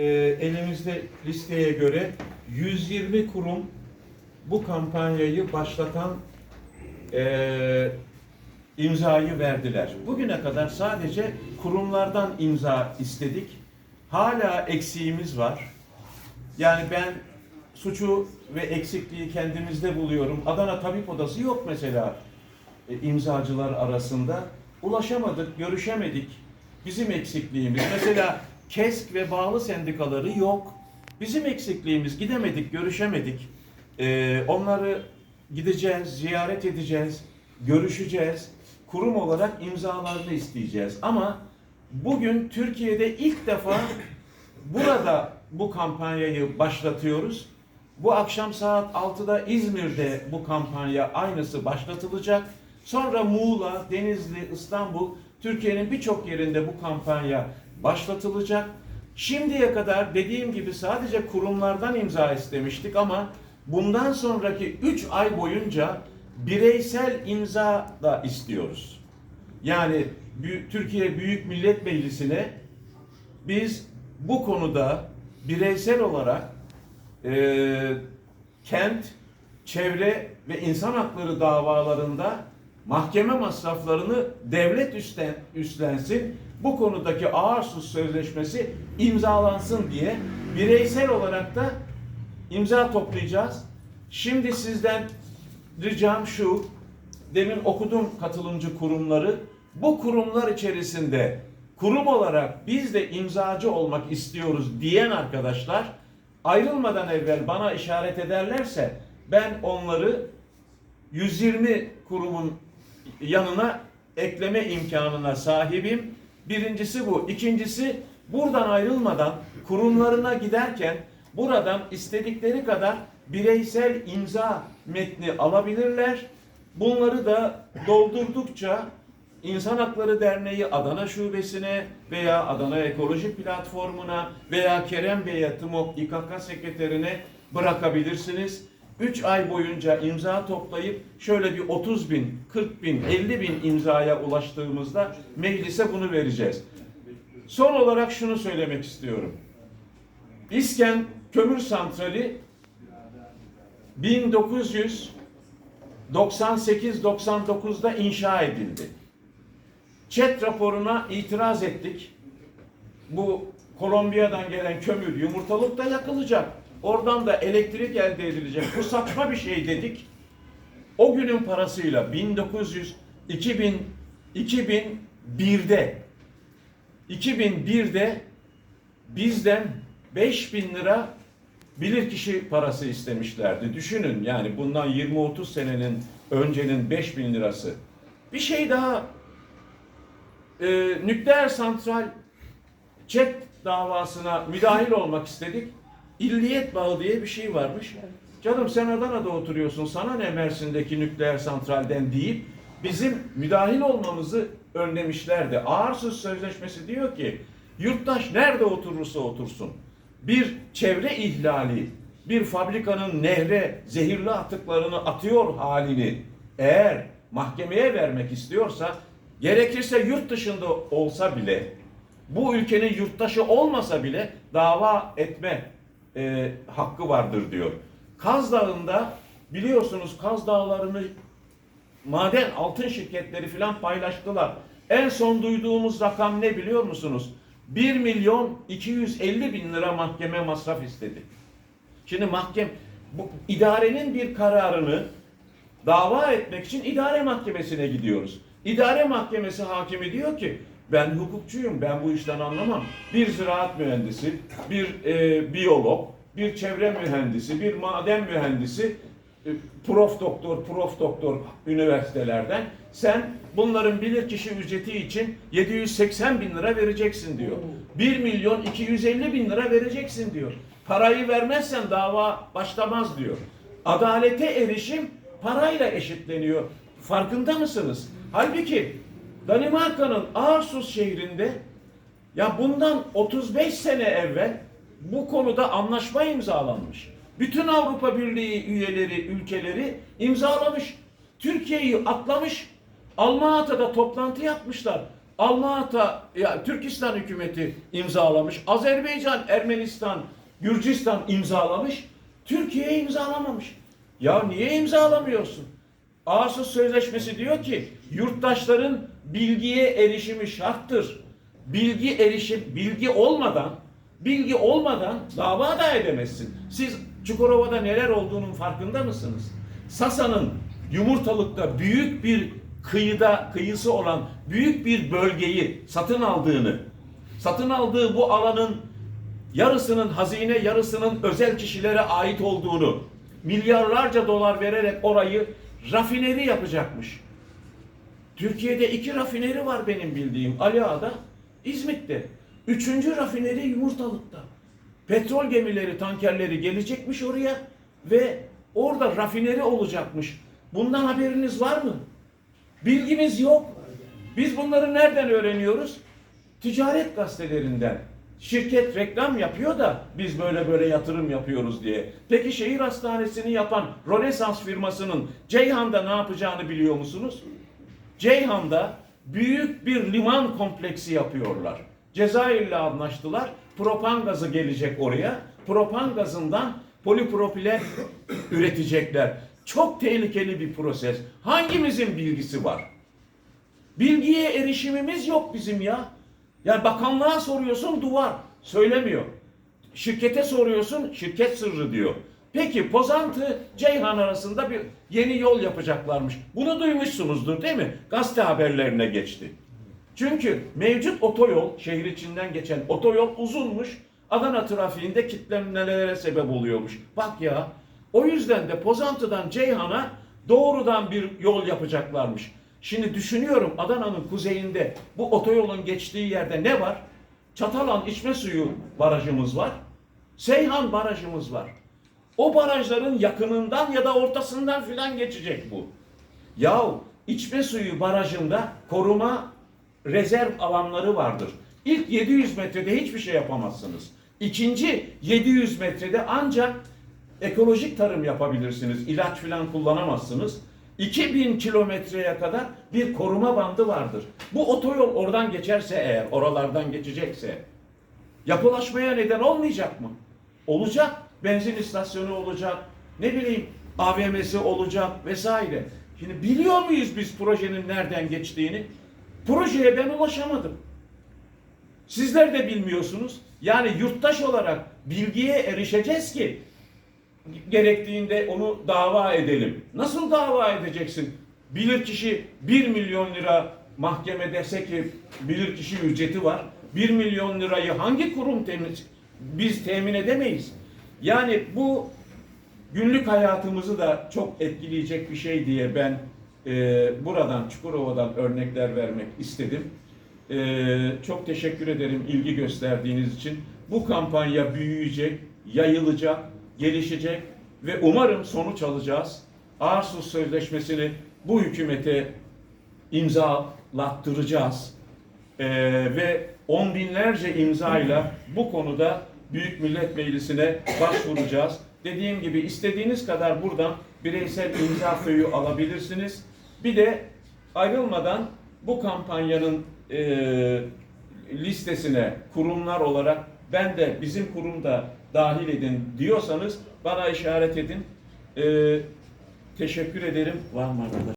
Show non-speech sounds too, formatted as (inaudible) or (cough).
Ee, elimizde listeye göre 120 kurum bu kampanyayı başlatan ee, imzayı verdiler. Bugüne kadar sadece kurumlardan imza istedik. Hala eksiğimiz var. Yani ben suçu ve eksikliği kendimizde buluyorum. Adana Tabip Odası yok mesela e, imzacılar arasında. Ulaşamadık, görüşemedik. Bizim eksikliğimiz. Mesela KESK ve bağlı sendikaları yok. Bizim eksikliğimiz. Gidemedik, görüşemedik. Ee, onları gideceğiz, ziyaret edeceğiz, görüşeceğiz. Kurum olarak imzalarını isteyeceğiz. Ama bugün Türkiye'de ilk defa burada bu kampanyayı başlatıyoruz. Bu akşam saat 6'da İzmir'de bu kampanya aynısı başlatılacak. Sonra Muğla, Denizli, İstanbul, Türkiye'nin birçok yerinde bu kampanya başlatılacak. Şimdiye kadar dediğim gibi sadece kurumlardan imza istemiştik ama bundan sonraki 3 ay boyunca bireysel imza da istiyoruz. Yani Türkiye Büyük Millet Meclisi'ne biz bu konuda bireysel olarak e, kent, çevre ve insan hakları davalarında mahkeme masraflarını devlet üstlen, üstlensin, bu konudaki ağır sus sözleşmesi imzalansın diye bireysel olarak da imza toplayacağız. Şimdi sizden ricam şu, demin okudum katılımcı kurumları, bu kurumlar içerisinde kurum olarak biz de imzacı olmak istiyoruz diyen arkadaşlar ayrılmadan evvel bana işaret ederlerse ben onları 120 kurumun yanına ekleme imkanına sahibim. Birincisi bu. İkincisi buradan ayrılmadan kurumlarına giderken buradan istedikleri kadar bireysel imza metni alabilirler. Bunları da doldurdukça İnsan Hakları Derneği Adana Şubesi'ne veya Adana Ekoloji Platformu'na veya Kerem Bey'e TMOK İKK Sekreterine bırakabilirsiniz. 3 ay boyunca imza toplayıp şöyle bir 30 bin, 40 bin, 50 bin imzaya ulaştığımızda meclise bunu vereceğiz. Son olarak şunu söylemek istiyorum. İsken Kömür Santrali 1998-99'da inşa edildi. Çet raporuna itiraz ettik. Bu Kolombiya'dan gelen kömür yumurtalıkta yakılacak. Oradan da elektrik elde edilecek. Bu saçma bir şey dedik. O günün parasıyla 1900 2000 2001'de 2001'de bizden 5000 lira bilirkişi parası istemişlerdi. Düşünün yani bundan 20-30 senenin öncenin 5000 lirası. Bir şey daha e, nükleer santral çet davasına müdahil olmak istedik. İlliyet bağı diye bir şey varmış. Canım sen Adana'da oturuyorsun sana ne Mersin'deki nükleer santralden deyip bizim müdahil olmamızı önlemişlerdi. Ağır söz sözleşmesi diyor ki yurttaş nerede oturursa otursun bir çevre ihlali, bir fabrikanın nehre zehirli atıklarını atıyor halini eğer mahkemeye vermek istiyorsa gerekirse yurt dışında olsa bile bu ülkenin yurttaşı olmasa bile dava etme e, hakkı vardır diyor. Kaz Dağı'nda biliyorsunuz Kaz Dağları'nı maden altın şirketleri filan paylaştılar. En son duyduğumuz rakam ne biliyor musunuz? 1 milyon 250 bin lira mahkeme masraf istedi. Şimdi mahkem bu idarenin bir kararını dava etmek için idare mahkemesine gidiyoruz. İdare mahkemesi hakimi diyor ki ben hukukçuyum, ben bu işten anlamam. Bir ziraat mühendisi, bir e, biyolog, bir çevre mühendisi, bir maden mühendisi, e, prof doktor, prof doktor üniversitelerden sen bunların bilirkişi ücreti için 780 bin lira vereceksin diyor. 1 milyon 250 bin lira vereceksin diyor. Parayı vermezsen dava başlamaz diyor. Adalete erişim parayla eşitleniyor. Farkında mısınız? Halbuki Danimarka'nın Aarhus şehrinde ya bundan 35 sene evvel bu konuda anlaşma imzalanmış. Bütün Avrupa Birliği üyeleri, ülkeleri imzalamış. Türkiye'yi atlamış. Alma-Ata'da toplantı yapmışlar. Almanya, ya Türkistan hükümeti imzalamış. Azerbaycan, Ermenistan, Gürcistan imzalamış. Türkiye imzalamamış. Ya niye imzalamıyorsun? Ağustos Sözleşmesi diyor ki yurttaşların bilgiye erişimi şarttır. Bilgi erişim, bilgi olmadan, bilgi olmadan dava da edemezsin. Siz Çukurova'da neler olduğunun farkında mısınız? Sasa'nın Yumurtalık'ta büyük bir kıyıda kıyısı olan büyük bir bölgeyi satın aldığını, satın aldığı bu alanın yarısının hazine, yarısının özel kişilere ait olduğunu, milyarlarca dolar vererek orayı rafineri yapacakmış. Türkiye'de iki rafineri var benim bildiğim. Ali Ağa'da, İzmit'te. Üçüncü rafineri Yumurtalık'ta. Petrol gemileri, tankerleri gelecekmiş oraya ve orada rafineri olacakmış. Bundan haberiniz var mı? Bilgimiz yok. Biz bunları nereden öğreniyoruz? Ticaret gazetelerinden. Şirket reklam yapıyor da biz böyle böyle yatırım yapıyoruz diye. Peki şehir hastanesini yapan Rönesans firmasının Ceyhan'da ne yapacağını biliyor musunuz? Ceyhan'da büyük bir liman kompleksi yapıyorlar. Cezayir'le anlaştılar. Propan gazı gelecek oraya. Propan gazından polipropilen (coughs) üretecekler. Çok tehlikeli bir proses. Hangimizin bilgisi var? Bilgiye erişimimiz yok bizim ya. Ya bakanlığa soruyorsun duvar söylemiyor. Şirkete soruyorsun şirket sırrı diyor. Peki Pozantı Ceyhan arasında bir yeni yol yapacaklarmış. Bunu duymuşsunuzdur değil mi? Gazete haberlerine geçti. Çünkü mevcut otoyol, şehir içinden geçen otoyol uzunmuş. Adana trafiğinde kitlenmelere sebep oluyormuş. Bak ya, o yüzden de Pozantı'dan Ceyhan'a doğrudan bir yol yapacaklarmış. Şimdi düşünüyorum Adana'nın kuzeyinde bu otoyolun geçtiği yerde ne var? Çatalan içme suyu barajımız var. Seyhan barajımız var. O barajların yakınından ya da ortasından filan geçecek bu. Yahu içme suyu barajında koruma rezerv alanları vardır. İlk 700 metrede hiçbir şey yapamazsınız. İkinci 700 metrede ancak ekolojik tarım yapabilirsiniz. İlaç filan kullanamazsınız. 2000 kilometreye kadar bir koruma bandı vardır. Bu otoyol oradan geçerse eğer, oralardan geçecekse yapılaşmaya neden olmayacak mı? Olacak. Benzin istasyonu olacak. Ne bileyim AVM'si olacak vesaire. Şimdi biliyor muyuz biz projenin nereden geçtiğini? Projeye ben ulaşamadım. Sizler de bilmiyorsunuz. Yani yurttaş olarak bilgiye erişeceğiz ki gerektiğinde onu dava edelim. Nasıl dava edeceksin? Bilirkişi 1 milyon lira mahkeme dese ki bilirkişi ücreti var. 1 milyon lirayı hangi kurum temin biz temin edemeyiz. Yani bu günlük hayatımızı da çok etkileyecek bir şey diye ben e, buradan Çukurova'dan örnekler vermek istedim. E, çok teşekkür ederim ilgi gösterdiğiniz için. Bu kampanya büyüyecek, yayılacak, gelişecek ve umarım sonuç alacağız. Arsus Sözleşmesi'ni bu hükümete imzalattıracağız. Ee, ve on binlerce imzayla bu konuda Büyük Millet Meclisi'ne başvuracağız. Dediğim gibi istediğiniz kadar buradan bireysel imza föyü alabilirsiniz. Bir de ayrılmadan bu kampanyanın e, listesine kurumlar olarak ben de bizim kurumda dahil edin diyorsanız bana işaret edin. E, teşekkür ederim. Var mı?